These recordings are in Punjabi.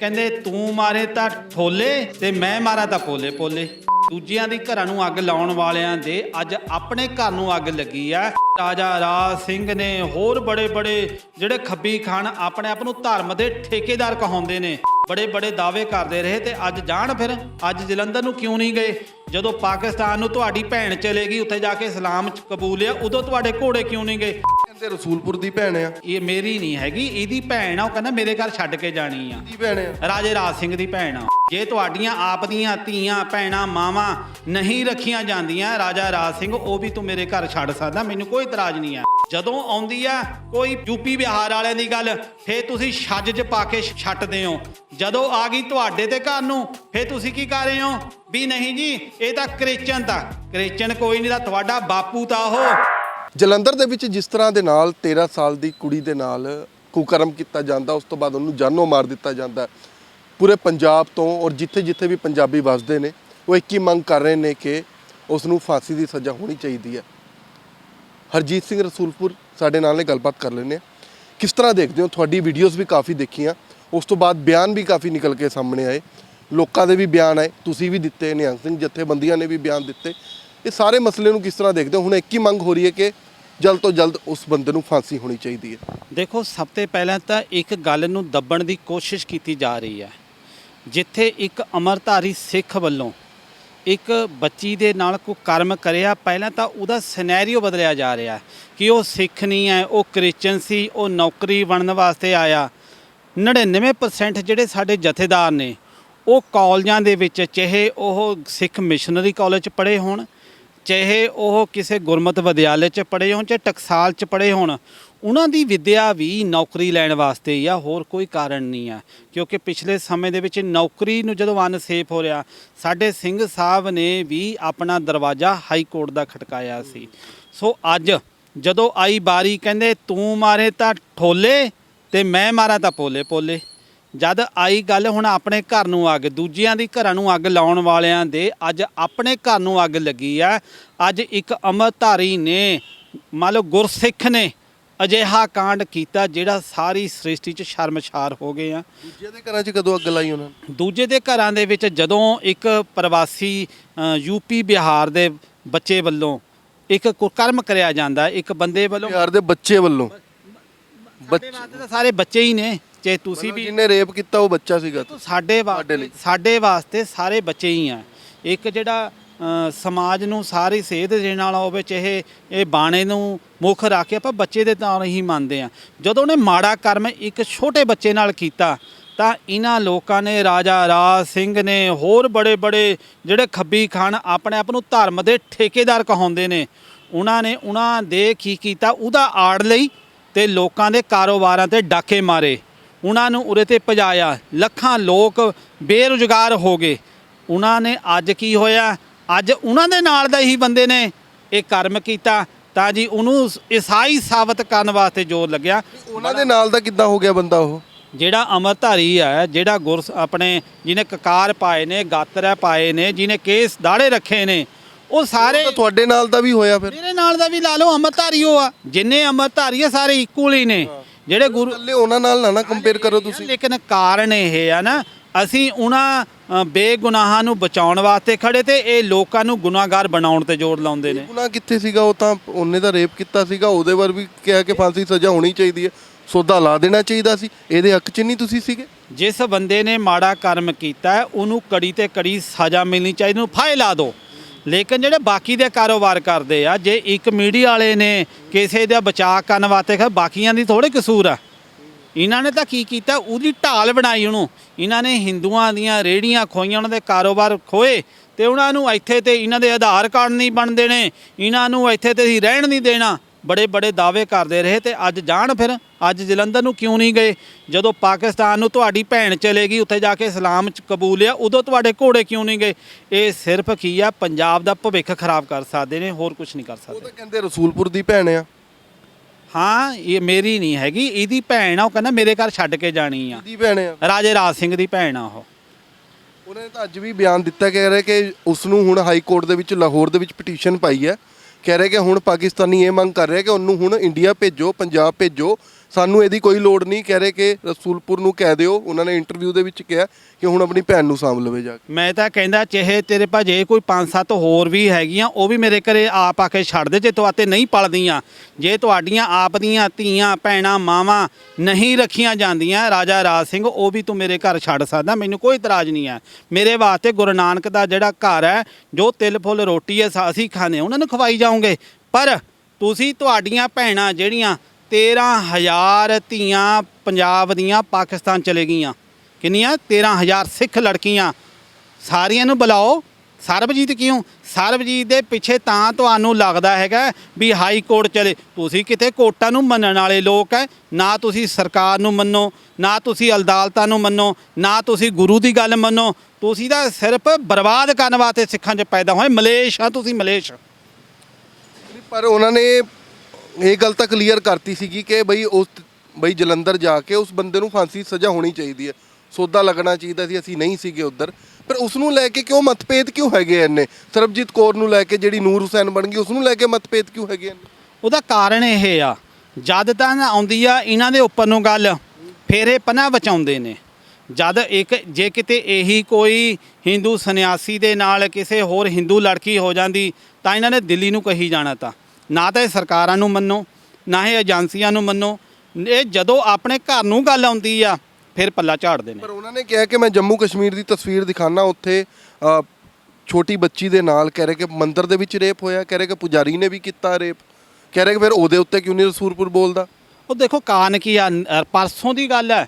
ਕਹਿੰਦੇ, ਤੂੰ ਮਾਰੇ ਤਾਂ ਠੋਲੇ ਤੇ ਮੈਂ ਮਾਰਾ ਤਾਂ ਪੋਲੇ ਪੋਲੇ। ਦੂਜਿਆਂ ਦੀ ਘਰਾਂ ਨੂੰ ਅੱਗ ਲਾਉਣ ਵਾਲਿਆਂ ਦੇ ਅੱਜ ਆਪਣੇ ਘਰ ਨੂੰ ਅੱਗ ਲੱਗੀ ਆ। ਰਾਜਾ ਰਾਜ ਸਿੰਘ ਨੇ ਹੋਰ ਬੜੇ ਬੜੇ ਜਿਹੜੇ ਖੱਬੀ ਖਾਨ ਆਪਣੇ ਆਪ ਨੂੰ ਧਰਮ ਦੇ ਠੇਕੇਦਾਰ ਕਹਾਉਂਦੇ ਨੇ। ਬੜੇ ਬੜੇ ਦਾਅਵੇ ਕਰਦੇ ਰਹੇ ਤੇ ਅੱਜ ਜਾਣ ਫਿਰ? ਅੱਜ ਜਲੰਧਰ ਨੂੰ ਕਿਉਂ ਨਹੀਂ ਗਏ? ਜਦੋਂ ਪਾਕਿਸਤਾਨ ਨੂੰ ਤੁਹਾਡੀ ਭੈਣ ਚਲੇਗੀ ਉੱਥੇ ਜਾ ਕੇ ਇਸਲਾਮ ਚ ਕਬੂਲਿਆ ਉਦੋਂ ਤੁਹਾਡੇ ਘੋੜੇ ਕਿਉਂ ਨਹੀਂ ਗਏ? ਕਹਿੰਦੇ ਰਸੂਲਪੁਰ ਦੀ ਭੈਣ ਆ। ਇਹ ਮੇਰੀ ਨਹੀਂ ਹੈਗੀ ਇਹਦੀ ਭੈਣ ਆ ਉਹ ਕਹਿੰਦਾ ਮੇਰੇ ਘਰ ਛੱਡ ਕੇ ਜਾਣੀ ਆ। ਦੀ ਭੈਣ ਆ? ਰਾਜੇ ਰਾਜ ਸਿੰਘ ਦੀ ਭੈਣ ਆ। ਜੇ ਤੁਹਾਡੀਆਂ ਆਪ ਦੀਆਂ ਧੀਆਂ, ਭੈਣਾਂ, ਮਾਵਾਂ ਨਹੀਂ ਰੱਖੀਆਂ ਜਾਂਦੀਆਂ, ਰਾਜਾ ਰਾਜ ਸਿੰਘ, ਉਹ ਵੀ ਤੂੰ ਮੇਰੇ ਘਰ ਛੱਡ ਸਕਦਾ। ਮੈਨੂੰ ਕੋਈ ਇਤਰਾਜ਼ ਨਹੀਂ ਆ ਜਦੋਂ ਆਉਂਦੀ ਆ ਕੋਈ ਯੂਪੀ ਬਿਹਾਰ ਵਾਲਿਆਂ ਦੀ ਗੱਲ, ਫੇਰ ਤੁਸੀਂ ਛੱਜ 'ਚ ਪਾ ਕੇ ਛੱਟਦੇ ਹੋ ਜਦੋਂ ਆ ਗਈ ਤੁਹਾਡੇ ਤੇ ਘਰ ਨੂੰ, ਫੇਰ ਤੁਸੀਂ ਕੀ ਕਰ ਰਹੇ ਹੋ? ਵੀ ਨਹੀਂ ਜੀ, ਇਹ ਤਾਂ ਕ੍ਰਿਸਚਨ ਤਾਂ। ਕ੍ਰਿਸਚਨ ਕੋਈ ਨਹੀਂ ਤਾਂ ਤੁਹਾਡਾ ਬਾਪੂ ਤਾਂ ਉਹ। ਜਲੰਧਰ ਦੇ ਵਿੱਚ ਜਿਸ ਤਰ੍ਹਾਂ ਦੇ ਨਾਲ 13 ਸਾਲ ਦੀ ਕੁੜੀ ਦੇ ਨਾਲ ਕੁਕਰਮ ਕੀਤਾ ਜਾਂਦਾ, ਉਸ ਤੋਂ ਬਾਅਦ ਉਹਨੂੰ ਜਾਨੋਂ ਮਾਰ ਦਿੱਤਾ ਜਾਂਦਾ। ਪੂਰੇ ਪੰਜਾਬ ਤੋਂ ਔਰ ਜਿੱਥੇ-ਜਿੱਥੇ ਵੀ ਪੰਜਾਬੀ ਵੱਸਦੇ ਨੇ, ਉਹ ਇੱਕ ਹੀ ਮੰਗ ਕਰ ਰਹੇ ਨੇ ਕਿ ਉਸ ਨੂੰ ਫਾਂਸੀ ਦੀ ਸਜ਼ਾ ਹੋਣੀ ਚਾਹੀਦੀ ਹੈ। ਹਰਜੀਤ ਸਿੰਘ ਰਸੂਲਪੁਰ ਸਾਡੇ ਨਾਲ ਨੇ, ਗੱਲਬਾਤ ਕਰ ਲੈਂਦੇ ਹਾਂ। ਕਿਸ ਤਰ੍ਹਾਂ ਦੇਖਦੇ ਹੋ? ਤੁਹਾਡੀ ਵੀਡੀਓਜ਼ ਵੀ ਕਾਫੀ ਦੇਖੀਆਂ। ਉਸ ਤੋਂ ਬਾਅਦ ਬਿਆਨ ਵੀ ਕਾਫੀ ਨਿਕਲ ਕੇ ਸਾਹਮਣੇ ਆਏ। ਲੋਕਾਂ ਦੇ ਵੀ ਬਿਆਨ ਆਏ। ਤੁਸੀਂ ਵੀ ਦਿੱਤੇ ਨਿਹੰਗ ਸਿੰਘ, ਜਥੇਬੰਦੀਆਂ ਨੇ ਵੀ ਬਿਆਨ ਦਿੱਤੇ। ਇਹ ਸਾਰੇ ਮਸਲੇ ਨੂੰ ਕਿਸ ਤਰ੍ਹਾਂ ਦੇਖਦੇ ਹੋ? ਹੁਣ ਇੱਕ ਹੀ ਮੰਗ ਹੋ ਰਹੀ ਹੈ ਕਿ ਜਲਦ ਤੋਂ ਜਲਦ ਉਸ ਬੰਦੇ ਨੂੰ ਫਾਂਸੀ ਹੋਣੀ ਚਾਹੀਦੀ ਹੈ। ਦੇਖੋ, ਸਭ ਤੋਂ ਪਹਿਲਾਂ ਤਾਂ ਇੱਕ ਗੱਲ ਨੂੰ ਦੱਬਣ ਦੀ ਕੋਸ਼ਿਸ਼ ਕੀਤੀ ਜਾ ਰਹੀ ਹੈ। ਜਿੱਥੇ ਇੱਕ ਅਮਰਧਾਰੀ ਸਿੱਖ ਵੱਲੋਂ ਇੱਕ ਬੱਚੀ ਦੇ ਨਾਲ ਕੋਈ ਕਰਮ ਕਰਿਆ, ਪਹਿਲਾਂ ਤਾਂ ਉਹਦਾ ਸਿਨੈਰੀਓ ਬਦਲਿਆ ਜਾ ਰਿਹਾ ਕਿ ਉਹ ਸਿੱਖ ਨਹੀਂ ਹੈ, ਉਹ ਕ੍ਰਿਸਚਨ ਸੀ, ਉਹ ਨੌਕਰੀ ਬਣਨ ਵਾਸਤੇ ਆਇਆ। 99% ਜਿਹੜੇ ਸਾਡੇ ਜਥੇਦਾਰ ਨੇ, ਉਹ ਕਾਲਜਾਂ ਦੇ ਵਿੱਚ, ਚਾਹੇ ਉਹ ਸਿੱਖ ਮਿਸ਼ਨਰੀ ਕਾਲਜ ਚ ਪੜ੍ਹੇ ਹੋਣ, ਚਾਹੇ ਉਹ ਕਿਸੇ ਗੁਰਮਤ ਵਿਦਿਆਲੇ ਚ ਪੜ੍ਹੇ ਹੋਣ, ਚਾਹੇ ਟਕਸਾਲ ਚ ਪੜ੍ਹੇ ਹੋਣ ਉਹਨਾਂ ਦੀ ਵਿੱਦਿਆ ਵੀ ਨੌਕਰੀ ਲੈਣ ਵਾਸਤੇ ਜਾਂ ਹੋਰ ਕੋਈ ਕਾਰਨ ਨਹੀਂ ਆ। ਕਿਉਂਕਿ ਪਿਛਲੇ ਸਮੇਂ ਦੇ ਵਿੱਚ ਨੌਕਰੀ ਨੂੰ ਜਦੋਂ ਅਨਸੇਫ ਹੋ ਰਿਹਾ, ਸਾਡੇ ਸਿੰਘ ਸਾਹਿਬ ਨੇ ਵੀ ਆਪਣਾ ਦਰਵਾਜ਼ਾ ਹਾਈ ਕੋਰਟ ਦਾ ਖਟਕਾਇਆ ਸੀ। ਸੋ ਅੱਜ ਜਦੋਂ ਆਈ ਬਾਰੀ ਕਹਿੰਦੇ, ਤੂੰ ਮਾਰੇ ਤਾਂ ਠੋਲੇ ਤੇ ਮੈਂ ਮਾਰਾ ਤਾਂ ਪੋਲੇ ਪੋਲੇ। ਜਦ ਆਈ ਗੱਲ ਹੁਣ ਆਪਣੇ ਘਰ ਨੂੰ ਅੱਗ, ਦੂਜਿਆਂ ਦੀ ਘਰਾਂ ਨੂੰ ਅੱਗ ਲਾਉਣ ਵਾਲਿਆਂ ਦੇ ਅੱਜ ਆਪਣੇ ਘਰ ਨੂੰ ਅੱਗ ਲੱਗੀ ਆ। ਅੱਜ ਇੱਕ ਅਮਰਧਾਰੀ ਨੇ, ਮੰਨ ਲਓ ਗੁਰਸਿੱਖ ਨੇ ਅਜਿਹਾ ਕਾਂਡ ਕੀਤਾ ਜਿਹੜਾ ਸਾਰੀ ਸ੍ਰਿਸ਼ਟੀ 'ਚ ਸ਼ਰਮਸ਼ਾਰ ਹੋ ਗਏ ਆ। ਦੂਜੇ ਦੇ ਘਰਾਂ 'ਚ ਕਦੋਂ ਅੱਗ ਲਾਈ ਉਹਨਾਂ ਨੇ? ਦੂਜੇ ਦੇ ਘਰਾਂ ਦੇ ਵਿੱਚ ਜਦੋਂ ਇੱਕ ਪ੍ਰਵਾਸੀ ਯੂਪੀ ਬਿਹਾਰ ਦੇ ਬੱਚੇ ਵੱਲੋਂ ਇੱਕ ਕੁਕਰਮ ਕਰਿਆ ਜਾਂਦਾ ਇੱਕ ਬੰਦੇ ਵੱਲੋਂ ਪਿਆਰ ਦੇ ਬੱਚੇ ਵੱਲੋਂ? ਤਾਂ ਸਾਰੇ ਬੱਚੇ ਹੀ ਨੇ ਜੇ ਤੁਸੀਂ ਵੀ ਜਿਹਨੇ ਰੇਪ ਕੀਤਾ ਉਹ ਬੱਚਾ ਸੀਗਾ। ਸਾਡੇ ਸਾਡੇ। ਵਾਸਤੇ ਸਾਰੇ ਬੱਚੇ ਹੀ ਆ। ਇੱਕ ਜਿਹੜਾ ਸਮਾਜ ਨੂੰ ਸਾਰੀ ਸੇਧ ਦੇਣ ਵਾਲਾ ਹੋਵੇ, ਚਾਹੇ ਇਹ ਬਾਣੇ ਨੂੰ ਮੁੱਖ ਰੱਖ ਕੇ ਆਪਾਂ ਬੱਚੇ ਦੇ ਤੌਰ ਹੀ ਮੰਨਦੇ ਆ ਜਦੋਂ ਉਹਨੇ ਮਾੜਾ ਕਰਮ ਇੱਕ ਛੋਟੇ ਬੱਚੇ ਨਾਲ ਕੀਤਾ, ਤਾਂ ਇਹਨਾਂ ਲੋਕਾਂ ਨੇ, ਰਾਜਾ ਰਾਜ ਸਿੰਘ ਨੇ, ਹੋਰ ਬੜੇ ਬੜੇ ਜਿਹੜੇ ਖੱਬੀ ਖਾਨ ਆਪਣੇ ਆਪ ਨੂੰ ਧਰਮ ਦੇ ਠੇਕੇਦਾਰ ਕਹਾਉਂਦੇ ਨੇ, ਉਹਨਾਂ ਨੇ ਉਹਨਾਂ ਦੇ ਕੀ ਕੀਤਾ, ਉਹਦਾ ਆੜ ਲਈ ਤੇ ਲੋਕਾਂ ਦੇ ਕਾਰੋਬਾਰਾਂ ਤੇ ਡਾਕੇ ਮਾਰੇ। ਉਹਨਾਂ ਨੂੰ ਉਰੇ ਤੇ ਭਜਾਇਆ। ਲੱਖਾਂ ਲੋਕ ਬੇਰੁਜ਼ਗਾਰ ਹੋ ਗਏ। ਉਹਨਾਂ ਨੇ ਅੱਜ ਕੀ ਹੋਇਆ? ਅੱਜ ਉਹਨਾਂ ਦੇ ਨਾਲ ਦਾ ਹੀ ਬੰਦੇ ਨੇ ਇਹ ਕਰਮ ਕੀਤਾ ਤਾਂ ਜੀ ਉਹਨੂੰ ਈਸਾਈ ਸਾਬਤ ਕਰਨ ਵਾਸਤੇ ਜ਼ੋਰ ਲੱਗਿਆ। ਉਹਨਾਂ ਦੇ ਨਾਲ ਦਾ ਕਿੱਦਾਂ ਹੋ ਗਿਆ ਬੰਦਾ ਉਹ? ਜਿਹੜਾ ਅਮਰਧਾਰੀ ਹੈ ਜਿਹੜਾ ਗੁਰ ਆਪਣੇ ਜਿਹਨੇ ਕਕਾਰ ਪਾਏ ਨੇ ਗਾਤਰਾ ਪਾਏ ਨੇ ਜਿਹਨੇ ਕੇਸ ਦਾੜੇ ਰੱਖੇ ਨੇ ਉਹ ਸਾਰੇ ਤੁਹਾਡੇ ਨਾਲ ਦਾ ਵੀ ਹੋਇਆ ਫਿਰ। ਮੇਰੇ ਨਾਲ ਦਾ ਵੀ ਲਾ ਲਓ ਅਮਰਧਾਰੀ ਉਹ ਆ। ਜਿੰਨੇ ਅਮਰਧਾਰੀ ਆ ਸਾਰੇ ਇਕੁਅਲ ਹੀ ਨੇ। ਜਿਹੜੇ ਗੁਰੂ ਉਹਨਾਂ ਨਾਲ ਨਾ ਨਾ ਕੰਪੇਅਰ ਕਰੋ ਤੁਸੀਂ। ਲੇਕਿਨ ਕਾਰਨ ਇਹ ਆ ਨਾ ਅਸੀਂ ਉਹਨਾਂ ਬੇਗੁਨਾਹਾਂ ਨੂੰ ਬਚਾਉਣ ਵਾਸਤੇ ਖੜੇ ਤੇ ਇਹ ਲੋਕਾਂ ਨੂੰ ਗੁਨਾਹਗਾਰ ਬਣਾਉਣ ਤੇ ਜ਼ੋਰ ਲਾਉਂਦੇ ਨੇ। ਗੁਨਾਹ ਕਿੱਥੇ ਸੀਗਾ? ਉਹ ਤਾਂ ਉਹਨੇ ਤਾਂ ਰੇਪ ਕੀਤਾ ਸੀਗਾ। ਉਹਦੇ ਵਰ ਵੀ ਕਿਹਾ ਕਿ ਫਾਂਸੀ ਸਜ਼ਾ ਹੋਣੀ ਚਾਹੀਦੀ ਹੈ। ਸੋਧਾ ਲਾ ਦੇਣਾ ਚਾਹੀਦਾ ਸੀ। ਇਹਦੇ ਹੱਕ 'ਚ ਨਹੀਂ ਤੁਸੀਂ ਸੀਗੇ? ਜਿਸ ਬੰਦੇ ਨੇ ਮਾੜਾ ਕਰਮ ਕੀਤਾ ਉਹਨੂੰ ਕੜੀ ਤੇ ਕੜੀ ਸਜ਼ਾ ਮਿਲਣੀ ਚਾਹੀਦੀ ਉਹਨੂੰ ਫਾਹੇ ਲਾ ਦਿਓ। ਲੇਕਿਨ ਜਿਹੜੇ ਬਾਕੀ ਦੇ ਕਾਰੋਬਾਰ ਕਰਦੇ ਆ ਜੇ ਇੱਕ ਮੀਡੀਆ ਵਾਲੇ ਨੇ ਕਿਸੇ ਦਾ ਬਚਾਅ ਕਰਨ ਵਾਸਤੇ ਬਾਕੀਆਂ ਦੀ ਥੋੜੇ ਕਸੂਰ ਆ। ਇਹਨਾਂ ਨੇ ਤਾਂ ਕੀ ਕੀਤਾ? ਉਹਦੀ ਢਾਲ ਬਣਾਈ ਉਹਨੂੰ। ਇਹਨਾਂ ਨੇ ਹਿੰਦੂਆਂ ਦੀਆਂ ਰੇੜੀਆਂ ਖੋਈਆਂ, ਉਹਨਾਂ ਦੇ ਕਾਰੋਬਾਰ ਖੋਏ ਤੇ ਉਹਨਾਂ ਨੂੰ ਇੱਥੇ ਤੇ ਇਹਨਾਂ ਦੇ ਆਧਾਰ ਕਾਰਡ ਨਹੀਂ ਬਣਦੇ ਨੇ, ਇਹਨਾਂ ਨੂੰ ਇੱਥੇ ਤੇ ਅਸੀਂ ਰਹਿਣ ਨਹੀਂ ਦੇਣਾ। ਬੜੇ ਬੜੇ ਦਾਅਵੇ ਕਰਦੇ ਰਹੇ ਤੇ ਅੱਜ ਜਾਣ ਫਿਰ, ਅੱਜ ਜਲੰਧਰ ਨੂੰ ਕਿਉਂ ਨਹੀਂ ਗਏ? ਜਦੋਂ ਪਾਕਿਸਤਾਨ ਨੂੰ ਤੁਹਾਡੀ ਭੈਣ ਚਲੇਗੀ, ਉੱਥੇ ਜਾ ਕੇ ਇਸਲਾਮ ਚ ਕਬੂਲਿਆ ਉਦੋਂ ਤੁਹਾਡੇ ਘੋੜੇ ਕਿਉਂ ਨਹੀਂ ਗਏ? ਇਹ ਸਿਰਫ ਕੀ ਆ, ਪੰਜਾਬ ਦਾ ਭਵਿੱਖ ਖਰਾਬ ਕਰ ਸਕਦੇ ਨੇ, ਹੋਰ ਕੁਝ ਨਹੀਂ ਕਰ ਉਹ ਸਕਦੇ ਤਾਂ ਕਹਿੰਦੇ ਰਸੂਲਪੁਰ ਦੀ ਭੈਣ ਆ। ਹਾਂ ਇਹ ਮੇਰੀ ਨਹੀਂ ਹੈਗੀ ਇਹਦੀ ਭੈਣ ਆ ਉਹ ਕਹਿੰਦਾ ਮੇਰੇ ਘਰ ਛੱਡ ਕੇ ਜਾਣੀ ਆ। ਦੀ ਭੈਣ ਆ? ਰਾਜੇ ਰਾਜ ਸਿੰਘ ਦੀ ਭੈਣ ਆ ਉਹ। ਉਹਨੇ ਤਾਂ ਅੱਜ ਵੀ ਬਿਆਨ ਦਿੱਤਾ ਕਹਿ ਰਿਹਾ ਕਿ ਉਸ ਨੂੰ ਹੁਣ ਹਾਈ ਕੋਰਟ ਦੇ ਵਿੱਚ ਲਾਹੌਰ ਦੇ ਵਿੱਚ ਪਟੀਸ਼ਨ ਪਾਈ ਹੈ। ਕਹਿ ਰਿਹਾ ਕਿ ਹੁਣ ਪਾਕਿਸਤਾਨੀ ਇਹ ਮੰਗ ਕਰ ਰਿਹਾ ਕਿ ਉਹਨੂੰ ਹੁਣ ਇੰਡੀਆ ਭੇਜੋ ਪੰਜਾਬ ਭੇਜੋ ਸਾਨੂੰ ਇਹਦੀ ਕੋਈ ਲੋੜ ਨਹੀਂ, ਕਹਿ ਰਹੇ ਕਿ ਰਸੂਲਪੁਰ ਨੂੰ ਕਹਿ ਦਿਓ। ਉਹਨਾਂ ਨੇ ਇੰਟਰਵਿਊ ਦੇ ਵਿੱਚ ਕਿਹਾ ਕਿ ਹੁਣ ਆਪਣੀ ਭੈਣ ਨੂੰ ਸਾਂਭ ਲਵੇ ਜਾ ਕੇ। ਮੈਂ ਤਾਂ ਕਹਿੰਦਾ, ਚਾਹੇ ਤੇਰੇ ਭਾਜੇ ਕੋਈ ਪੰਜ ਸੱਤ ਹੋਰ ਵੀ ਹੈਗੀਆਂ, ਉਹ ਵੀ ਮੇਰੇ ਘਰੇ ਆਪ ਆ ਕੇ ਛੱਡ ਦੇ, ਜੇ ਤੁਹਾਤੇ ਨਹੀਂ ਪਲਦੀਆਂ। ਜੇ ਤੁਹਾਡੀਆਂ ਆਪ ਦੀਆਂ ਧੀਆਂ, ਭੈਣਾਂ, ਮਾਵਾਂ ਨਹੀਂ ਰੱਖੀਆਂ ਜਾਂਦੀਆਂ, ਰਾਜਾ ਰਾਜ ਸਿੰਘ, ਉਹ ਵੀ ਤੂੰ ਮੇਰੇ ਘਰ ਛੱਡ ਸਕਦਾ। ਮੈਨੂੰ ਕੋਈ ਇਤਰਾਜ਼ ਨਹੀਂ ਹੈ। ਮੇਰੇ ਵਾਸਤੇ ਗੁਰੂ ਨਾਨਕ ਦਾ ਜਿਹੜਾ ਘਰ ਹੈ, ਜੋ ਤਿਲ ਫੁੱਲ ਰੋਟੀ ਹੈ ਸਾ- ਅਸੀਂ ਖਾਣੇ ਉਹਨਾਂ ਨੂੰ ਖਵਾਈ ਜਾਓਗੇ। ਪਰ ਤੁਸੀਂ ਤੁਹਾਡੀਆਂ ਭੈਣਾਂ ਜਿਹੜੀਆਂ 13000 ਧੀਆਂ ਪੰਜਾਬ ਦੀਆਂ ਪਾਕਿਸਤਾਨ ਚਲੇ ਗਈਆਂ। ਕਿੰਨੀਆਂ? 13000 ਸਿੱਖ ਲੜਕੀਆਂ। ਸਾਰੀਆਂ ਨੂੰ ਬੁਲਾਓ। ਸਰਬਜੀਤ ਕਿਉਂ? ਸਰਬਜੀਤ ਦੇ ਪਿੱਛੇ ਤਾਂ ਤੁਹਾਨੂੰ ਲੱਗਦਾ ਹੈਗਾ ਵੀ ਹਾਈ ਕੋਰਟ ਚਲੇ। ਤੁਸੀਂ ਕਿਤੇ ਕੋਰਟਾਂ ਨੂੰ ਮੰਨਣ ਵਾਲੇ ਲੋਕ ਹੈ ਨਾ ਤੁਸੀਂ ਸਰਕਾਰ ਨੂੰ ਮੰਨੋ, ਨਾ ਤੁਸੀਂ ਅਦਾਲਤਾਂ ਨੂੰ ਮੰਨੋ, ਨਾ ਤੁਸੀਂ ਗੁਰੂ ਦੀ ਗੱਲ ਮੰਨੋ। ਤੁਸੀਂ ਤਾਂ ਸਿਰਫ ਬਰਬਾਦ ਕਰਨ ਵਾਸਤੇ ਸਿੱਖਾਂ 'ਚ ਪੈਦਾ ਹੋਏ। ਮਲੇਸ਼ ਆ ਤੁਸੀਂ ਮਲੇਸ਼। ਪਰ ਉਹਨਾਂ ਨੇ ਇਹ ਗੱਲ ਤਾਂ ਕਲੀਅਰ ਕਰਤੀ ਸੀਗੀ ਕਿ ਬਈ ਉਸ ਬਈ ਜਲੰਧਰ ਜਾ ਕੇ ਉਸ ਬੰਦੇ ਨੂੰ ਫਾਂਸੀ ਦੀ ਸਜ਼ਾ ਹੋਣੀ ਚਾਹੀਦੀ ਹੈ। ਸੋਦਾ ਲੱਗਣਾ ਚਾਹੀਦਾ ਸੀ, ਅਸੀਂ ਨਹੀਂ ਸੀਗੇ ਉੱਧਰ। ਪਰ ਉਸ ਨੂੰ ਲੈ ਕੇ ਕਿਉਂ ਮਤਭੇਦ ਕਿਉਂ ਹੈਗੇ ਇੰਨੇ? ਸਰਬਜੀਤ ਕੌਰ ਨੂੰ ਲੈ ਕੇ ਜਿਹੜੀ ਨੂਰ ਹੁਸੈਨ ਬਣ ਗਈ, ਉਸ ਨੂੰ ਲੈ ਕੇ ਮਤਭੇਦ ਕਿਉਂ ਹੈਗੇ ਇੰਨੇ? ਉਹਦਾ ਕਾਰਨ ਇਹ ਆ, ਜਦ ਤਾਂ ਆਉਂਦੀ ਆ ਇਹਨਾਂ ਦੇ ਉੱਪਰ ਨੂੰ ਗੱਲ, ਫਿਰ ਇਹ ਪਨਾ ਬਚਾਉਂਦੇ ਨੇ। ਜਦ ਇੱਕ, ਜੇ ਕਿਤੇ ਇਹੀ ਕੋਈ ਹਿੰਦੂ ਸੰਨਿਆਸੀ ਦੇ ਨਾਲ ਕਿਸੇ ਹੋਰ ਹਿੰਦੂ ਲੜਕੀ ਹੋ ਜਾਂਦੀ, ਤਾਂ ਇਹਨਾਂ ਨੇ ਦਿੱਲੀ ਨੂੰ ਕਹੀ ਜਾਣਾ ਤਾਂ। ਨਾ ਤਾਂ ਇਹ ਸਰਕਾਰਾਂ ਨੂੰ ਮੰਨੋ ਨਾ ਇਹ ਏਜੰਸੀਆਂ ਨੂੰ ਮੰਨੋ। ਇਹ ਜਦੋਂ ਆਪਣੇ ਘਰ ਨੂੰ ਗੱਲ ਆਉਂਦੀ ਆ ਫਿਰ ਪੱਲਾ ਝਾੜਦੇ ਨੇ। ਪਰ ਉਹਨਾਂ ਨੇ ਕਿਹਾ ਕਿ ਮੈਂ ਜੰਮੂ ਕਸ਼ਮੀਰ ਦੀ ਤਸਵੀਰ ਦਿਖਾਣਾ ਉੱਥੇ ਛੋਟੀ ਬੱਚੀ ਦੇ ਨਾਲ ਕਹਿ ਰਹੇ ਕਿ ਮੰਦਿਰ ਦੇ ਵਿੱਚ ਰੇਪ ਹੋਇਆ ਕਹਿ ਰਹੇ ਕਿ ਪੁਜਾਰੀ ਨੇ ਵੀ ਕੀਤਾ ਰੇਪ ਕਹਿ ਰਹੇ ਕਿ ਫਿਰ ਉਹਦੇ ਉੱਤੇ ਕਿਉਂ ਨਹੀਂ ਰਸੂਲਪੁਰ ਬੋਲਦਾ? ਉਹ ਦੇਖੋ ਕਾਰਨ ਕੀ ਆ? ਪਰਸੋਂ ਦੀ ਗੱਲ ਹੈ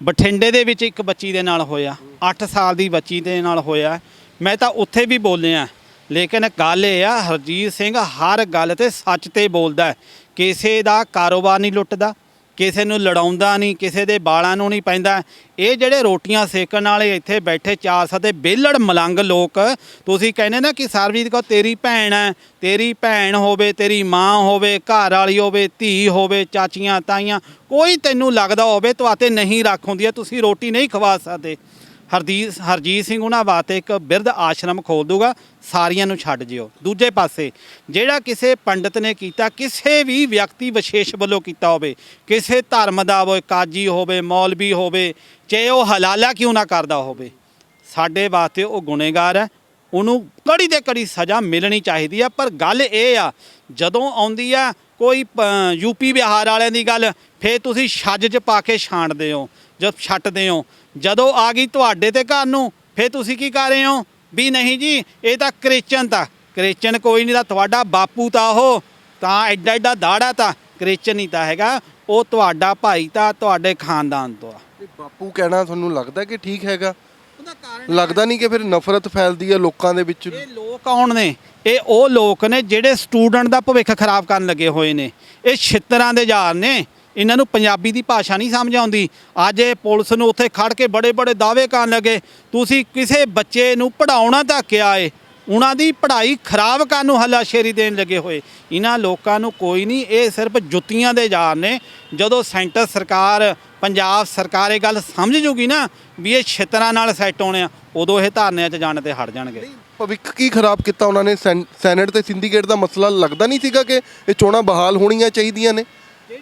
ਬਠਿੰਡੇ ਦੇ ਵਿੱਚ ਇੱਕ ਬੱਚੀ ਦੇ ਨਾਲ ਹੋਇਆ 8 ਸਾਲ ਦੀ ਬੱਚੀ ਦੇ ਨਾਲ ਹੋਇਆ। ਮੈਂ ਤਾਂ ਉੱਥੇ ਵੀ ਬੋਲਿਆ। ਲੇਕਿਨ ਗੱਲ ਇਹ ਆ, ਹਰਜੀਤ ਸਿੰਘ ਹਰ ਗੱਲ ਤੇ ਸੱਚ ਤੇ ਬੋਲਦਾ ਹੈ। ਕਿਸੇ ਦਾ ਕਾਰੋਬਾਰ ਨਹੀਂ ਲੁੱਟਦਾ, ਕਿਸੇ ਨੂੰ ਲੜਾਉਂਦਾ ਨਹੀਂ, ਕਿਸੇ ਦੇ ਬਾਲਾਂ ਨੂੰ ਨਹੀਂ ਪੈਂਦਾ ਇਹ ਜਿਹੜੇ ਰੋਟੀਆਂ ਸੇਕਣ ਵਾਲੇ ਇੱਥੇ ਬੈਠੇ ਚਾਰ ਸਦੇ ਬੇਲੜ ਮਲੰਗ ਲੋਕ, ਤੁਸੀਂ ਕਹਿੰਦੇ ਨਾ ਕਿ ਸਰਬਜੀਤ ਕੋ ਤੇਰੀ ਭੈਣ ਹੈ, ਤੇਰੀ ਭੈਣ ਹੋਵੇ, ਤੇਰੀ ਮਾਂ ਹੋਵੇ, ਘਰ ਵਾਲੀ ਹੋਵੇ, ਧੀ ਹੋਵੇ, ਚਾਚੀਆਂ ਤਾਈਆਂ, ਕੋਈ ਤੈਨੂੰ ਲੱਗਦਾ ਹੋਵੇ ਤੁਹਾਤੇ ਨਹੀਂ ਰੱਖ ਹੁੰਦੀ ਹੈ, ਤੁਸੀਂ ਰੋਟੀ ਨਹੀਂ ਖਵਾ ਸਕਦੇ ਹਰਦੀਸ ਹਰਜੀਤ ਸਿੰਘ ਉਹਨਾਂ ਵਾਸਤੇ ਇੱਕ ਬਿਰਧ ਆਸ਼ਰਮ ਖੋਲ ਦੂਗਾ ਸਾਰੀਆਂ ਨੂੰ ਛੱਡ ਜਿਓ। ਦੂਜੇ ਪਾਸੇ, ਜਿਹੜਾ ਕਿਸੇ ਪੰਡਤ ਨੇ ਕੀਤਾ, ਕਿਸੇ ਵੀ ਵਿਅਕਤੀ ਵਿਸ਼ੇਸ਼ ਵੱਲੋਂ ਕੀਤਾ ਹੋਵੇ, ਕਿਸੇ ਧਰਮ ਦਾ ਹੋਵੇ, ਕਾਜੀ ਹੋਵੇ, ਮੌਲਵੀ ਹੋਵੇ, ਚਾਹੇ ਉਹ ਹਲਾਲਾ ਕਿਉਂ ਨਾ ਕਰਦਾ ਹੋਵੇ, ਸਾਡੇ ਵਾਸਤੇ ਉਹ ਗੁਨੇਗਾਰ ਹੈ। ਉਹਨੂੰ ਕੜੀ ਤੇ ਕੜੀ ਸਜ਼ਾ ਮਿਲਣੀ ਚਾਹੀਦੀ ਆ ਪਰ ਗੱਲ ਇਹ ਆ ਜਦੋਂ ਆਉਂਦੀ ਆ ਕੋਈ ਪ- ਯੂਪੀ ਬਿਹਾਰ ਵਾਲਿਆਂ ਦੀ ਗੱਲ, ਫੇਰ ਤੁਸੀਂ ਛੱਜ 'ਚ ਪਾ ਕੇ ਛਾਂਟਦੇ ਹੋ, ਜਦ ਛੱਟਦੇ ਹੋ। ਜਦੋਂ ਆ ਗਈ ਤੁਹਾਡੇ ਤੇ ਘਰ ਨੂੰ, ਫੇਰ ਤੁਸੀਂ ਕੀ ਕਰ ਰਹੇ ਹੋ? ਵੀ ਨਹੀਂ ਜੀ, ਇਹ ਤਾਂ ਕ੍ਰਿਸਚਨ ਤਾਂ, ਕ੍ਰਿਸਚਨ ਕੋਈ ਨਹੀਂ ਤਾਂ ਤੁਹਾਡਾ ਬਾਪੂ ਤਾਂ ਉਹ, ਤਾਂ ਐਡਾ ਐਡਾ ਦਾੜਾ ਤਾਂ ਕ੍ਰਿਸਚਨ ਹੀ ਤਾਂ ਹੈਗਾ, ਉਹ ਤੁਹਾਡਾ ਭਾਈ ਤਾਂ ਤੁਹਾਡੇ ਖਾਨਦਾਨ ਤੋਂ ਆ। ਬਾਪੂ ਕਹਿਣਾ ਤੁਹਾਨੂੰ ਲੱਗਦਾ ਕਿ ਠੀਕ ਹੈਗਾ? ਕਾਰਨ ਲੱਗਦਾ ਨਹੀਂ ਕਿ ਫਿਰ ਨਫ਼ਰਤ ਫੈਲਦੀ ਹੈ ਲੋਕਾਂ ਦੇ ਵਿੱਚ? ਇਹ ਲੋਕ ਕੌਣ ਨੇ? ਇਹ ਉਹ ਲੋਕ ਨੇ ਜਿਹੜੇ ਸਟੂਡੈਂਟ ਦਾ ਭਵਿੱਖ ਖਰਾਬ ਕਰਨ ਲੱਗੇ ਹੋਏ ਨੇ। ਇਹ ਛਿੱਤਰਾਂ ਦੇ ਯਾਰ ਨੇ। ਇਹਨਾਂ ਨੂੰ ਪੰਜਾਬੀ ਦੀ ਭਾਸ਼ਾ ਨਹੀਂ ਸਮਝ ਆਉਂਦੀ। ਅੱਜ ਇਹ ਪੁਲਿਸ ਨੂੰ ਉੱਥੇ ਖੜ ਕੇ ਬੜੇ ਬੜੇ ਦਾਅਵੇ ਕਰਨ ਲੱਗੇ। ਤੁਸੀਂ ਕਿਸੇ ਬੱਚੇ ਨੂੰ ਪੜਾਉਣਾ ਤਾਂ ਕਿਹਾ ਏ। ਉਹਨਾਂ ਦੀ ਪੜ੍ਹਾਈ ਖਰਾਬ ਕਰਨ ਨੂੰ ਹੱਲਾਸ਼ੇਰੀ ਦੇਣ ਲੱਗੇ ਹੋਏ। ਇਹਨਾਂ ਲੋਕਾਂ ਨੂੰ ਕੋਈ ਨਹੀਂ ਇਹ ਸਿਰਫ ਜੁੱਤੀਆਂ ਦੇ ਯਾਰ ਨੇ। ਜਦੋਂ ਸੈਂਟਰ ਸਰਕਾਰ ਪੰਜਾਬ ਸਰਕਾਰ ਇਹ ਗੱਲ ਸਮਝ ਜੂਗੀ ਨਾ ਵੀ ਇਹ ਛਿੱਤਰਾਂ ਨਾਲ ਸੈੱਟ ਹੋਣੇ ਆ ਉਦੋਂ ਇਹ ਧਰਨਿਆਂ 'ਚ ਜਾਣ ਤੇ ਹਟ ਜਾਣਗੇ। ਭਵਿੱਖ ਕੀ ਖਰਾਬ ਕੀਤਾ ਉਹਨਾਂ ਨੇ? ਸੈਨ- ਸੈਨੇਟ ਤੇ ਸਿੰਡੀਕੇਟ ਦਾ ਮਸਲਾ ਲੱਗਦਾ ਨਹੀਂ ਸੀਗਾ ਕਿ ਇਹ ਚੋਣਾਂ ਬਹਾਲ ਹੋਣੀਆਂ ਚਾਹੀਦੀਆਂ ਨੇ?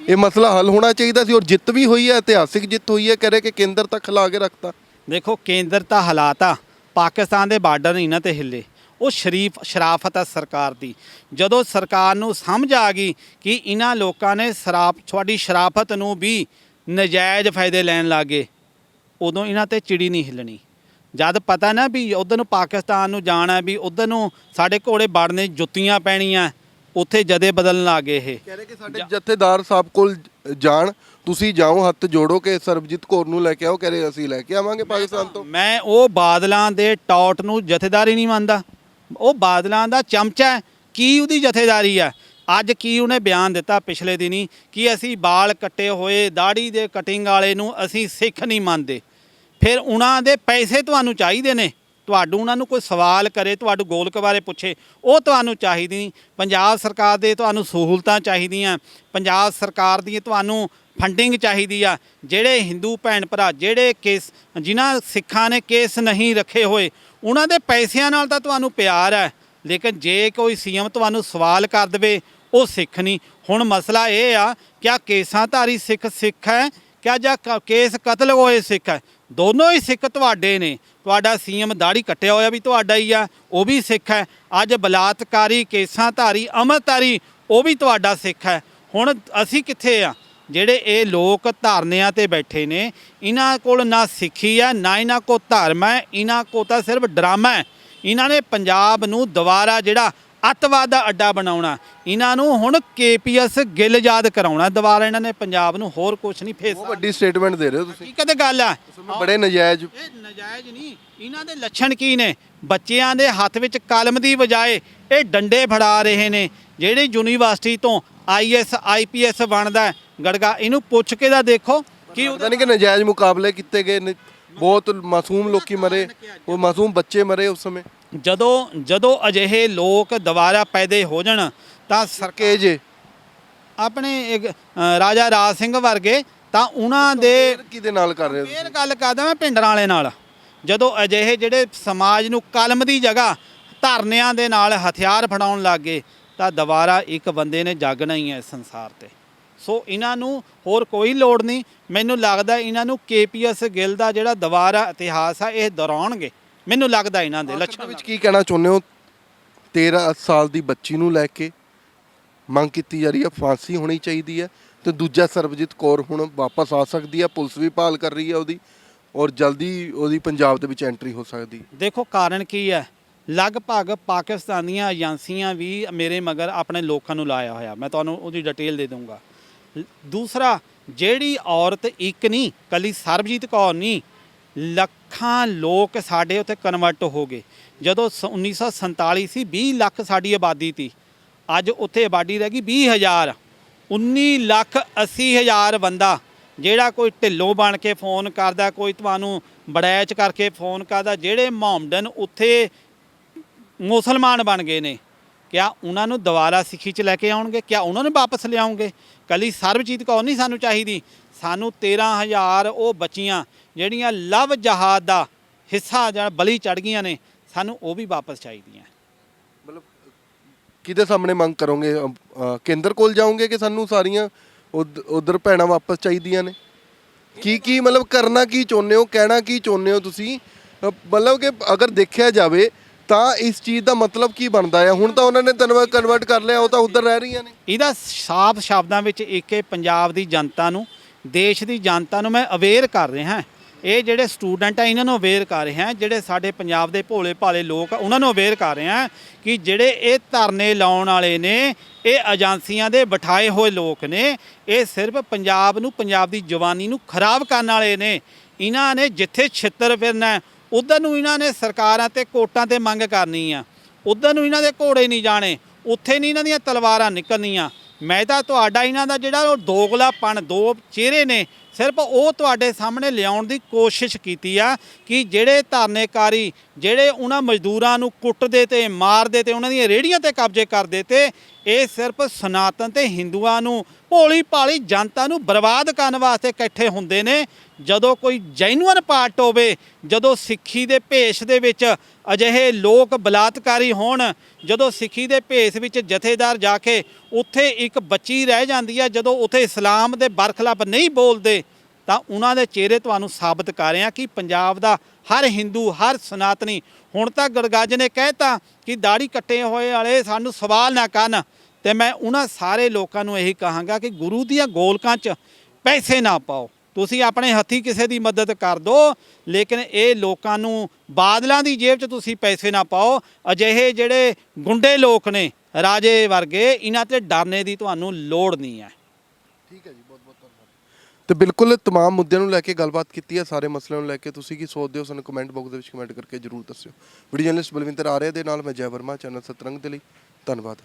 ਇਹ ਮਸਲਾ ਹੱਲ ਹੋਣਾ ਚਾਹੀਦਾ ਸੀ ਔਰ ਜਿੱਤ ਵੀ ਹੋਈ ਹੈ ਇਤਿਹਾਸਿਕ ਜਿੱਤ ਹੋਈ ਹੈ ਕਹ ਰਹੇ ਕਿ ਕੇਂਦਰ ਤੱਕ ਖਿਲਾ ਕੇ ਰੱਖਤਾ। ਦੇਖੋ ਕੇਂਦਰ ਤਾਂ ਹਾਲਾਤ ਆ ਪਾਕਿਸਤਾਨ ਦੇ ਬਾਰਡਰ ਨਹੀਂ ਨਾ ਤੇ ਹਿੱਲੇ। ਉਹ ਸ਼ਰੀਫ ਸ਼ਰਾਫਤ ਆ ਸਰਕਾਰ ਦੀ। ਜਦੋਂ ਸਰਕਾਰ ਨੂੰ ਸਮਝ ਆ ਗਈ ਕਿ ਇਹਨਾਂ ਲੋਕਾਂ ਨੇ ਸ਼ਰਾਫ ਤੁਹਾਡੀ ਸ਼ਰਾਫਤ ਨੂੰ ਵੀ ਨਜਾਇਜ਼ ਫਾਇਦੇ ਲੈਣ ਲੱਗੇ ਉਦੋਂ ਇਹਨਾਂ ਤੇ ਚਿੜੀ ਨਹੀਂ ਹਿੱਲਣੀ। ਜਦ ਪਤਾ ਨਾ ਵੀ ਉਧਰ ਨੂੰ ਪਾਕਿਸਤਾਨ ਨੂੰ ਜਾਣਾ ਵੀ ਉਧਰ ਨੂੰ ਸਾਡੇ ਘੋੜੇ ਵੜਨੇ ਜੁੱਤੀਆਂ ਪੈਣੀਆਂ ਉੱਥੇ ਜਦੇ ਬਦਲਣ ਲੱਗੇ ਇਹ। ਕਹਿ ਰਹੇ ਕਿ ਸਾਡੇ ਜਥੇਦਾਰ ਸਾਹਿਬ ਕੋਲ ਜਾਣ ਤੁਸੀਂ ਜਾਓ ਹੱਥ ਜੋੜੋ ਕਿ ਸਰਬਜੀਤ ਕੌਰ ਨੂੰ ਲੈ ਕੇ ਆਓ ਕਹ ਰਹੇ ਅਸੀਂ ਲੈ ਕੇ ਆਵਾਂਗੇ ਪਾਕਿਸਤਾਨ ਤੋਂ। ਮੈਂ ਉਹ ਬਾਦਲਾਂ ਦੇ ਟੌਟ ਨੂੰ ਜਥੇਦਾਰੀ ਨਹੀਂ ਮੰਨਦਾ। ਉਹ ਬਾਦਲਾਂ ਦਾ ਚਮਚਾ ਕੀ ਉਹਦੀ ਜਥੇਦਾਰੀ ਆ ਅੱਜ ਕੀ ਉਹਨੇ ਬਿਆਨ ਦਿੱਤਾ ਪਿਛਲੇ ਦਿਨੀ? ਕਿ ਅਸੀਂ ਬਾਲ ਕੱਟੇ ਹੋਏ ਦਾੜੀ ਦੇ ਕਟਿੰਗ ਵਾਲੇ ਨੂੰ ਅਸੀਂ ਸਿੱਖ ਨਹੀਂ ਮੰਨਦੇ? ਫਿਰ ਉਹਨਾਂ ਦੇ ਪੈਸੇ ਤੁਹਾਨੂੰ ਚਾਹੀਦੇ ਨੇ? ਤੁਹਾਨੂੰ ਉਹਨਾਂ ਨੂੰ ਕੋਈ ਸਵਾਲ ਕਰੇ ਤੁਹਾਨੂੰ ਗੋਲਕ ਬਾਰੇ ਪੁੱਛੇ। ਉਹ ਤੁਹਾਨੂੰ ਚਾਹੀਦੀ ਨਹੀਂ। ਪੰਜਾਬ ਸਰਕਾਰ ਦੇ ਤੁਹਾਨੂੰ ਸਹੂਲਤਾਂ ਚਾਹੀਦੀਆਂ। ਪੰਜਾਬ ਸਰਕਾਰ ਦੀ ਤੁਹਾਨੂੰ ਫੰਡਿੰਗ ਚਾਹੀਦੀ ਆ। ਜਿਹੜੇ ਹਿੰਦੂ ਭੈਣ ਭਰਾ, ਜਿਹੜੇ ਕੇਸ, ਜਿਨ੍ਹਾਂ ਸਿੱਖਾਂ ਨੇ ਕੇਸ ਨਹੀਂ ਰੱਖੇ ਹੋਏ, ਉਹਨਾਂ ਦੇ ਪੈਸਿਆਂ ਨਾਲ ਤਾਂ ਤੁਹਾਨੂੰ ਪਿਆਰ ਹੈ। ਲੇਕਿਨ ਜੇ ਕੋਈ ਸੀਐਮ ਤੁਹਾਨੂੰ ਸਵਾਲ ਕਰ ਦੇਵੇ ਉਹ ਸਿੱਖ ਨਹੀਂ। ਹੁਣ ਮਸਲਾ ਇਹ ਆ ਕਿ ਆ ਕੇਸਾਂਧਾਰੀ ਸਿੱਖ ਸਿੱਖ ਹੈ, ਕਿਆ ਜਾਂ ਕ- ਕੇਸ ਕਤਲ ਹੋਏ ਸਿੱਖ ਹੈ। ਦੋਨੋਂ ਹੀ ਸਿੱਖ ਤੁਹਾਡੇ ਨੇ। ਤੁਹਾਡਾ ਸੀਐਮ ਦਾੜੀ ਕੱਟਿਆ ਹੋਇਆ ਵੀ ਤੁਹਾਡਾ ਹੀ ਆ, ਉਹ ਵੀ ਸਿੱਖ ਹੈ। ਅੱਜ ਬਲਾਤਕਾਰੀ ਕੇਸਾਂਧਾਰੀ ਅਮਰਤਾਰੀ ਉਹ ਵੀ ਤੁਹਾਡਾ ਸਿੱਖ ਹੈ। ਹੁਣ ਅਸੀਂ ਕਿੱਥੇ ਆ? ਜਿਹੜੇ ਇਹ ਲੋਕ ਧਾਰਨਿਆਂ ਤੇ ਬੈਠੇ ਨੇ, ਇਹਨਾਂ ਕੋਲ ਨਾ ਸਿੱਖੀ ਹੈ, ਨਾ ਇਹਨਾਂ ਕੋ ਧਰਮ ਹੈ, ਇਹਨਾਂ ਕੋ ਤਾਂ ਸਿਰਫ ਡਰਾਮਾ ਹੈ। ਇਹਨਾਂ ਨੇ ਪੰਜਾਬ ਨੂੰ ਦੁਬਾਰਾ ਜਿਹੜਾ ਅੱਤਵਾਦ ਦਾ ਅੱਡਾ ਬਣਾਉਣਾ। ਇਹਨਾਂ ਨੂੰ ਹੁਣ ਕੇਪੀਐਸ ਗਿੱਲ ਯਾਦ ਕਰਾਉਣਾ। ਦੁਬਾਰਾ ਇਹਨਾਂ ਨੇ ਪੰਜਾਬ ਨੂੰ ਹੋਰ ਕੁਝ ਨਹੀਂ ਫੇਸ ਬਹੁਤ ਵੱਡੀ ਸਟੇਟਮੈਂਟ ਦੇ ਰਹੇ ਹੋ ਤੁਸੀਂ। ਹਕੀਕਤ ਗੱਲ ਆ? ਬੜੇ ਨਜਾਇਜ਼ ਇਹ ਨਜਾਇਜ਼ ਨਹੀਂ। ਇਹਨਾਂ ਦੇ ਲੱਛਣ ਕੀ ਨੇ? ਬੱਚਿਆਂ ਦੇ ਹੱਥ ਵਿੱਚ ਕਲਮ ਦੀ ਬਜਾਏ ਇਹ ਡੰਡੇ ਫੜਾ ਰਹੇ ਨੇ। ਜਿਹੜੀ ਯੂਨੀਵਰਸਿਟੀ ਤੋਂ ਆਈਐਸ ਆਈਪੀਐਸ ਬਣਦਾ ਗੜਗਾ ਇਹਨੂੰ ਪੁੱਛ ਕੇ ਦਾ ਦੇਖੋ ਕਿ ਪਤਾ ਨਹੀਂ ਕਿ ਨਜਾਇਜ਼ ਮੁਕਾਬਲੇ ਕੀਤੇ ਗਏ ਬਹੁਤ ਮਾਸੂਮ ਲੋਕੀ ਮਰੇ। ਉਹ ਮਾਸੂਮ ਬੱਚੇ ਮਰੇ ਉਸ ਸਮੇਂ। ਜਦੋਂ ਜਦੋਂ ਅਜਿਹੇ ਲੋਕ ਦੁਬਾਰਾ ਪੈਦੇ ਹੋ ਜਾਣ ਤਾਂ ਸਰ ਕੇ ਜੇ ਆਪਣੇ ਇੱਕ, ਰਾਜਾ ਰਾਜ ਸਿੰਘ ਵਰਗੇ ਤਾਂ ਉਹਨਾਂ ਦੇ ਕਿਹਦੇ ਨਾਲ ਕਰ ਰਹੇ ਹੋ ਫੇਰ ਗੱਲ ਕਰਦਾ ਮੈਂ ਪਿੰਡਰਾਂ ਵਾਲੇ ਨਾਲ। ਜਦੋਂ ਅਜਿਹੇ ਜਿਹੜੇ ਸਮਾਜ ਨੂੰ ਕਲਮ ਦੀ ਜਗ੍ਹਾ ਧਰਨਿਆਂ ਦੇ ਨਾਲ ਹਥਿਆਰ ਫੜਾਉਣ ਲੱਗੇ ਤਾਂ ਦੁਬਾਰਾ ਇੱਕ ਬੰਦੇ ਨੇ ਜਾਗਣਾ ਹੀ ਹੈ ਇਸ ਸੰਸਾਰ ਤੇ। ਸੋ ਇਹਨਾਂ ਨੂੰ ਹੋਰ ਕੋਈ ਲੋੜ ਨਹੀਂ। ਮੈਨੂੰ ਲੱਗਦਾ ਇਹਨਾਂ ਨੂੰ ਕੇਪੀਐਸ ਗਿੱਲ ਦਾ ਜਿਹੜਾ ਦੁਬਾਰਾ ਇਤਿਹਾਸ ਆ ਇਹ ਦੁਹਰਾਉਣਗੇ। ਮੈਨੂੰ ਲੱਗਦਾ ਇਹਨਾਂ ਦੇ ਲੱਛਣ ਵਿੱਚ ਕੀ ਕਹਿਣਾ ਚਾਹੁੰਦੇ ਹੋ? 13 ਸਾਲ ਦੀ ਬੱਚੀ ਨੂੰ ਲੈ ਕੇ ਮੰਗ ਕੀਤੀ ਜਾ ਰਹੀ ਹੈ ਫਾਂਸੀ ਹੋਣੀ ਚਾਹੀਦੀ ਹੈ ਤੇ ਦੂਜਾ ਸਰਬਜੀਤ ਕੌਰ ਹੁਣ ਵਾਪਸ ਆ ਸਕਦੀ ਹੈ ਪੁਲਿਸ ਵੀ ਭਾਲ ਕਰ ਰਹੀ ਹੈ ਉਹਦੀ ਔਰ ਜਲਦੀ ਉਹਦੀ ਪੰਜਾਬ ਦੇ ਵਿੱਚ ਐਂਟਰੀ ਹੋ ਸਕਦੀ ਹੈ। ਦੇਖੋ ਕਾਰਨ ਕੀ ਹੈ? ਲਗਭਗ ਪਾਕਿਸਤਾਨੀਆਂ ਏਜੰਸੀਆਂ ਵੀ ਮੇਰੇ ਮਗਰ ਆਪਣੇ ਲੋਕਾਂ ਨੂੰ ਲਾਇਆ ਹੋਇਆ। ਮੈਂ ਤੁਹਾਨੂੰ ਉਹਦੀ ਡਿਟੇਲ ਦੇ ਦੂੰਗਾ ਦੂਸਰਾ ਜਿਹੜੀ ਔਰਤ ਇੱਕ ਨਹੀਂ ਕੱਲੀ ਸਰਬਜੀਤ ਕੌਰ ਨਹੀਂ ਲੱਖਾਂ ਲੋਕ ਸਾਡੇ ਉੱਥੇ ਕਨਵਰਟ ਹੋ ਗਏ। ਜਦੋਂ ਸ- 1947 ਸੀ 20 ਲੱਖ ਸਾਡੀ ਆਬਾਦੀ ਸੀ। ਅੱਜ ਉੱਥੇ ਆਬਾਦੀ ਰਹਿ ਗਈ 20000 19 ਲੱਖ 80 ਹਜ਼ਾਰ ਬੰਦਾ, ਜਿਹੜਾ ਕੋਈ ਢਿੱਲੋਂ ਬਣ ਕੇ ਫੋਨ ਕਰਦਾ, ਕੋਈ ਤੁਹਾਨੂੰ ਬੜੈਚ ਕਰਕੇ ਫੋਨ ਕਰਦਾ, ਜਿਹੜੇ ਮੁਹੰਮਦਨ ਉੱਥੇ ਮੁਸਲਮਾਨ ਬਣ ਗਏ ਨੇ। ਕਿਆ ਉਹਨਾਂ ਨੂੰ ਦੁਬਾਰਾ ਸਿੱਖੀ ਚ ਲੈ ਕੇ ਆਉਣਗੇ? ਕਿਆ ਉਹਨਾਂ ਨੂੰ ਵਾਪਸ ਲਿਆਉਂਗੇ? ਕੱਲੀ ਸਰਬਜੀਤ ਕੌਰ ਨਹੀਂ ਸਾਨੂੰ ਚਾਹੀਦੀ। ਸਾਨੂੰ 13000 ਉਹ ਬੱਚੀਆਂ ਜਿਹੜੀਆਂ ਲਵ ਜਹਾਦ ਦਾ ਹਿੱਸਾ ਜਾਂ ਬਲੀ ਚੜ ਗਈਆਂ ਨੇ, ਸਾਨੂੰ ਉਹ ਵੀ ਵਾਪਸ ਚਾਹੀਦੀਆਂ। ਮਤਲਬ, ਕਿਹਦੇ ਸਾਹਮਣੇ ਮੰਗ ਕਰੋਗੇ? ਕੇਂਦਰ ਕੋਲ ਜਾਓਗੇ ਕਿ ਸਾਨੂੰ ਸਾਰੀਆਂ ਉਧਰ ਭੈਣਾਂ ਵਾਪਸ ਚਾਹੀਦੀਆਂ ਨੇ? ਕੀ ਕੀ ਮਤਲਬ ਕਰਨਾ ਕੀ ਚਾਹੁੰਦੇ ਹੋ? ਕਹਿਣਾ ਕੀ ਚਾਹੁੰਦੇ ਹੋ ਤੁਸੀਂ? ਮਤਲਬ ਕਿ ਅਗਰ ਦੇਖਿਆ ਜਾਵੇ ਤਾਂ ਇਸ ਚੀਜ਼ ਦਾ ਮਤਲਬ ਕੀ ਬਣਦਾ ਹੈ ਹੁਣ ਤਾਂ ਉਹਨਾਂ ਨੇ ਕਨਵਰਟ ਕਰ ਲਿਆ, ਉਹ ਤਾਂ ਉਧਰ ਰਹਿ ਰਹੀਆਂ ਨੇ। ਇਹਦਾ ਸਾਫ਼ ਸ਼ਬਦਾਂ ਵਿੱਚ ਇੱਕ ਇਹ ਪੰਜਾਬ ਦੀ ਜਨਤਾ ਨੂੰ, ਦੇਸ਼ ਦੀ ਜਨਤਾ ਨੂੰ ਮੈਂ ਅਵੇਅਰ ਕਰ ਰਿਹਾ ਹਾਂ। ਇਹ ਜਿਹੜੇ ਸਟੂਡੈਂਟ ਆ, ਇਹਨਾਂ ਨੂੰ ਅਵੇਅਰ ਕਰ ਰਿਹਾ ਹਾਂ। ਜਿਹੜੇ ਸਾਡੇ ਪੰਜਾਬ ਦੇ ਭੋਲੇ ਭਾਲੇ ਲੋਕ ਆ, ਉਹਨਾਂ ਨੂੰ ਅਵੇਅਰ ਕਰ ਰਿਹਾ ਹਾਂ ਕਿ ਜਿਹੜੇ ਇਹ ਧਰਨੇ ਲਾਉਣ ਵਾਲੇ ਨੇ, ਇਹ ਏਜੰਸੀਆਂ ਦੇ ਬਿਠਾਏ ਹੋਏ ਲੋਕ ਨੇ, ਇਹ ਸਿਰਫ ਪੰਜਾਬ ਨੂੰ, ਪੰਜਾਬ ਦੀ ਜਵਾਨੀ ਨੂੰ ਖਰਾਬ ਕਰਨ ਵਾਲੇ ਨੇ। ਇਹਨਾਂ ਨੇ ਜਿੱਥੇ ਛਿੱਤਰ ਫਿਰਨਾ ਉਧਰ ਨੂੰ ਇਹਨਾਂ ਨੇ ਸਰਕਾਰਾਂ ਤੇ ਕੋਟਾਂ ਤੇ ਮੰਗ ਕਰਨੀ ਆ। ਉਧਰ ਨੂੰ ਇਹਨਾਂ ਦੇ ਘੋੜੇ ਨਹੀਂ ਜਾਣੇ, ਉੱਥੇ ਨਹੀਂ ਇਹਨਾਂ ਦੀਆਂ ਤਲਵਾਰਾਂ ਨਿਕਲਣੀਆਂ। ਮੈਂ ਤਾਂ ਤੁਹਾਡਾ ਇਹਨਾਂ ਦਾ ਜਿਹੜਾ ਉਹ ਦੋਗਲਾਪਣ, ਦੋ ਚਿਹਰੇ ਨੇ ਸਿਰਫ ਉਹ ਤੁਹਾਡੇ ਸਾਹਮਣੇ ਲਿਆਉਣ ਦੀ ਕੋਸ਼ਿਸ਼ ਕੀਤੀ ਆ ਕਿ ਜਿਹੜੇ ਧਰਨੇਕਾਰੀ, ਜਿਹੜੇ ਉਹਨਾਂ ਮਜ਼ਦੂਰਾਂ ਨੂੰ ਕੁੱਟਦੇ ਤੇ ਮਾਰਦੇ ਤੇ ਉਹਨਾਂ ਦੀਆਂ ਰੇੜੀਆਂ ਤੇ ਕਬਜ਼ੇ ਕਰਦੇ ਤੇ ਇਹ ਸਿਰਫ ਸਨਾਤਨ ਤੇ ਹਿੰਦੂਆਂ ਨੂੰ ਭੋਲੀ ਭਾਲੀ ਜਨਤਾ ਨੂੰ ਬਰਬਾਦ ਕਰਨ ਵਾਸਤੇ ਇਕੱਠੇ ਹੁੰਦੇ ਨੇ। ਜਦੋਂ ਕੋਈ ਜੈਨੂਅਨ ਪਾਰਟ ਹੋਵੇ, ਜਦੋਂ ਸਿੱਖੀ ਦੇ ਭੇਸ਼ ਦੇ ਵਿੱਚ ਅਜਿਹੇ ਲੋਕ ਬਲਾਤਕਾਰੀ ਹੋਣ, ਜਦੋਂ ਸਿੱਖੀ ਦੇ ਭੇਸ ਵਿੱਚ ਜਥੇਦਾਰ ਜਾ ਕੇ ਉੱਥੇ ਇੱਕ ਬੱਚੀ ਰਹਿ ਜਾਂਦੀ ਹੈ ਜਦੋਂ ਉੱਥੇ ਇਸਲਾਮ ਦੇ ਬਰਖਲਾਫ ਨਹੀਂ ਬੋਲਦੇ ਤਾਂ ਉਹਨਾਂ ਦੇ ਚਿਹਰੇ ਤੁਹਾਨੂੰ ਸਾਬਤ ਕਰ ਰਹੇ ਆ ਕਿ ਪੰਜਾਬ ਦਾ ਹਰ ਹਿੰਦੂ, ਹਰ ਸਨਾਤਨੀ ਹੁਣ ਤਾਂ ਗੜਗੱਜ ਨੇ ਕਹਿਤਾ ਕਿ ਦਾੜੀ ਕੱਟੇ ਹੋਏ ਵਾਲੇ ਸਾਨੂੰ ਸਵਾਲ ਨਾ ਕਰਨ ਤੇ ਮੈਂ ਉਹਨਾਂ ਸਾਰੇ ਲੋਕਾਂ ਨੂੰ ਇਹੀ ਕਹਾਂਗਾ ਕਿ ਗੁਰੂ ਦੀਆਂ ਗੋਲਕਾਂ 'ਚ ਪੈਸੇ ਨਾ ਪਾਓ। ਤੁਸੀਂ ਆਪਣੇ ਹੱਥੀ ਕਿਸੇ ਦੀ ਮਦਦ ਕਰ ਦਿਓ ਲੇਕਿਨ ਇਹ ਲੋਕਾਂ ਨੂੰ ਬਾਦਲਾਂ ਦੀ ਜੇਬ 'ਚ ਤੁਸੀਂ ਪੈਸੇ ਨਾ ਪਾਓ। ਅਜਿਹੇ ਜਿਹੜੇ ਗੁੰਡੇ ਲੋਕ ਨੇ ਰਾਜੇ ਵਰਗੇ, ਇਹਨਾਂ ਤੇ ਡਰਨੇ ਦੀ ਤੁਹਾਨੂੰ ਲੋੜ ਨਹੀਂ ਹੈ। ਠੀਕ ਹੈ ਜੀ ਤੇ ਬਿਲਕੁਲ तमाम ਮੁੱਦਿਆਂ ਨੂੰ ਲੈ ਕੇ ਗੱਲਬਾਤ ਕੀਤੀ ਹੈ ਸਾਰੇ ਮਸਲਿਆਂ ਨੂੰ ਲੈ ਕੇ ਤੁਸੀਂ ਕੀ ਸੋਚਦੇ ਹੋ ਸਾਨੂੰ ਕਮੈਂਟ ਬਾਕਸ ਦੇ ਵਿੱਚ ਕਮੈਂਟ ਕਰਕੇ ਜਰੂਰ ਦੱਸਿਓ ਵੀਡੀਓ ਜਰਨਲਿਸਟ ਬਲਵਿੰਦਰ ਆਰਿਆ ਦੇ ਨਾਲ ਮੈਂ ਜੈ ਵਰਮਾ ਚੈਨਲ ਸਤਰੰਗ ਦੇ ਲਈ ਧੰਨਵਾਦ